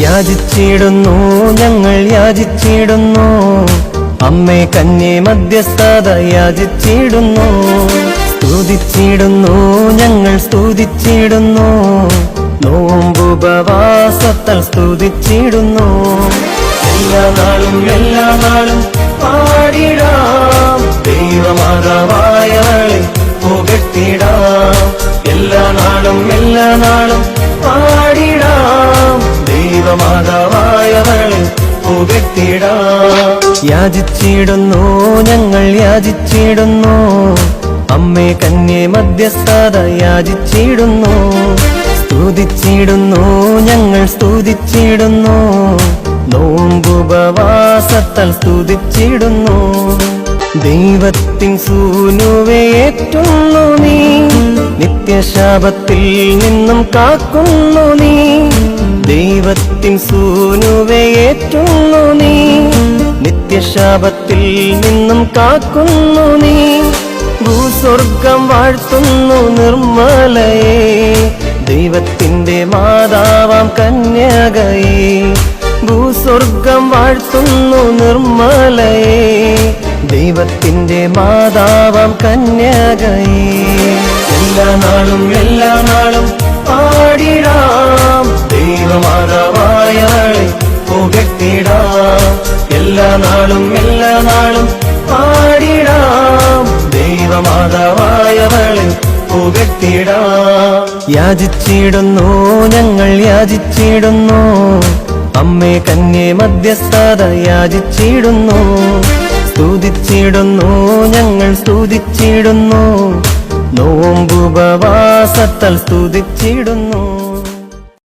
യാചിച്ചിടുന്നു ഞങ്ങൾ യാചിച്ചിടുന്നു. അമ്മേ കന്യെ മധ്യസ്ഥത യാചിച്ചിടുന്നു. സ്തുതിച്ചിടുന്നു ഞങ്ങൾ സ്തുതിച്ചിടുന്നു. നോമ്പുപവാസത്താൽ സ്തുതിച്ചിടുന്നു. എല്ലാ നാളും എല്ലാ നാളും പാടിടാം. ദൈവമാതാവായവളെ പുകട്ടിടാം എല്ലാ നാളും എല്ലാ നാളും യാചിച്ചിടുന്നു ഞങ്ങൾ യാചിച്ചിടുന്നു. അമ്മേ കന്യെ മധ്യസ്ഥത യാചിച്ചിടുന്നു. സ്തുതിച്ചിടുന്നു ഞങ്ങൾ സ്തുതിച്ചിടുന്നു. നോമ്പുപവാസത്താൽ സ്തുതിച്ചിടുന്നു. ദൈവത്തിൻ സൂനുവേറ്റുന്നു നീ. നിത്യശാപത്തിൽ നിന്നും കാക്കുന്നു നീ. ദൈവത്തിൻ സൂനുവേറ്റുന്നു നീ. നിത്യശാപത്തിൽ നിന്നും കാക്കുന്നു നീ. ഭൂസ്വർഗം വാഴ്ത്തുന്നു നിർമ്മലയെ. ദൈവത്തിന്റെ മാതാവാം കന്യകയെ. ഭൂസ്വർഗം വാഴ്ത്തുന്നു നിർമ്മലയെ. ദൈവത്തിന്റെ മാതാവാം കന്യകയെ. എല്ലാ നാളും എല്ലാ നാളും പാടിടാം ദൈവമാതാവായവളെ പുകട്ടിടാം എല്ലാ നാളും എല്ലാ നാളും പാടിടാം. ദൈവമാതാവായവളെ പുകട്ടിടാം യാചിച്ചിടുന്നു ഞങ്ങൾ യാചിച്ചിടുന്നു. അമ്മേ കന്യെ മധ്യസ്ഥത യാചിച്ചിടുന്നു. സ്തുതിച്ചിടുന്നു ഞങ്ങൾ സ്തുതിച്ചിടുന്നു. നോമ്പുപവാസത്താൽ സ്തുതിച്ചിടുന്നു.